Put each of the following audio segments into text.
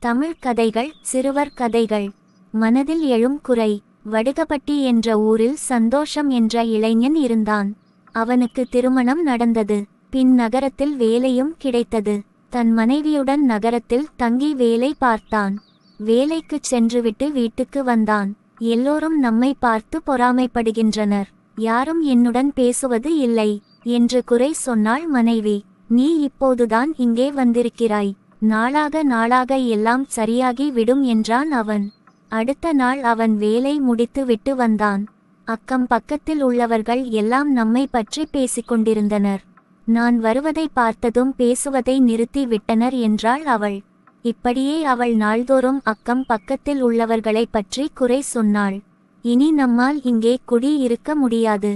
தமிழ் கதைகள் சிறுவர் கதைகள். மனதில் எழும் குறை. வடுகப்பட்டி என்ற ஊரில் சந்தோஷம் என்ற இளைஞன் இருந்தான். அவனுக்கு திருமணம் நடந்தது. பின் நகரத்தில் வேலையும் கிடைத்தது. தன் மனைவியுடன் நகரத்தில் தங்கி வேலை பார்த்தான். வேலைக்குச் சென்றுவிட்டு வீட்டுக்கு வந்தான். எல்லோரும் நம்மை பார்த்து பொறாமைப்படுகின்றனர். யாரும் என்னுடன் பேசுவது இல்லை என்று குறை சொன்னாள் மனைவி. நீ இப்போதுதான் இங்கே வந்திருக்கிறாய். நாளாக நாளாக எல்லாம் சரியாகி விடும் என்றான் அவன். அடுத்த நாள் அவன் வேலை முடித்து விட்டு வந்தான். அக்கம் பக்கத்தில் உள்ளவர்கள் எல்லாம் நம்மை பற்றி பேசிக்கொண்டிருந்தனர். நான் வருவதை பார்த்ததும் பேசுவதை நிறுத்தி விட்டனர் என்றாள் அவள். இப்படியே அவள் நாள்தோறும் அக்கம் பக்கத்தில் உள்ளவர்களை பற்றி குறை சொன்னாள். இனி நம்மால் இங்கே குடி இருக்க முடியாது.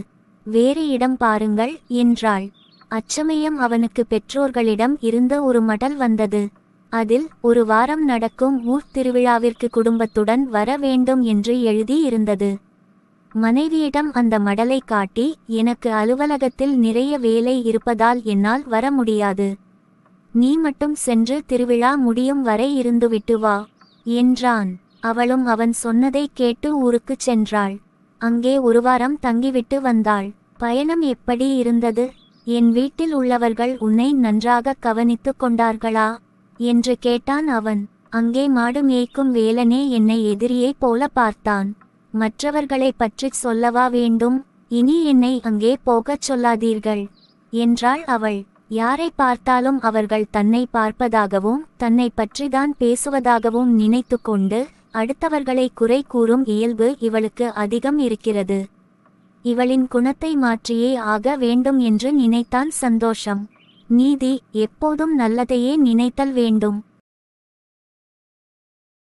வேறு இடம் பாருங்கள் என்றாள். அச்சமயம் அவனுக்கு பெற்றோர்களிடம் இருந்த ஒரு மடல் வந்தது. அதில் ஒரு வாரம் நடக்கும் ஊர் திருவிழாவிற்கு குடும்பத்துடன் வர வேண்டும் என்று எழுதி இருந்தது மனைவியிடம் அந்த மடலை காட்டி எனக்கு அலுவலகத்தில் நிறைய வேலை இருப்பதால் என்னால் வர முடியாது. நீ மட்டும் சென்று திருவிழா முடியும் வரை இருந்துவிட்டு வா என்றான். அவளும் அவன் சொன்னதை கேட்டு ஊருக்குச் சென்றாள். அங்கே ஒரு வாரம் தங்கிவிட்டு வந்தாள். பயணம் எப்படி இருந்தது? என் வீட்டில் உள்ளவர்கள் உன்னை நன்றாக கவனித்துக் கொண்டார்களா? என்று கேட்டான் அவன். அங்கே மாடு மேய்க்கும் வேலனே என்னை எதிரியைப் போல பார்த்தான். மற்றவர்களை பற்றிச் சொல்லவா வேண்டும்? இனி என்னை அங்கே போகச் சொல்லாதீர்கள் என்றாள் அவள். யாரை பார்த்தாலும் அவர்கள் தன்னை பார்ப்பதாகவும் தன்னை பற்றிதான் பேசுவதாகவும் நினைத்து கொண்டு அடுத்தவர்களை குறை கூறும் இயல்பு இவளுக்கு அதிகம் இருக்கிறது. இவளின் குணத்தை மாற்றியே ஆக வேண்டும் என்று நினைத்தான் சந்தோஷம். நீதி எப்போதும் நல்லதையே நினைத்தல் வேண்டும்.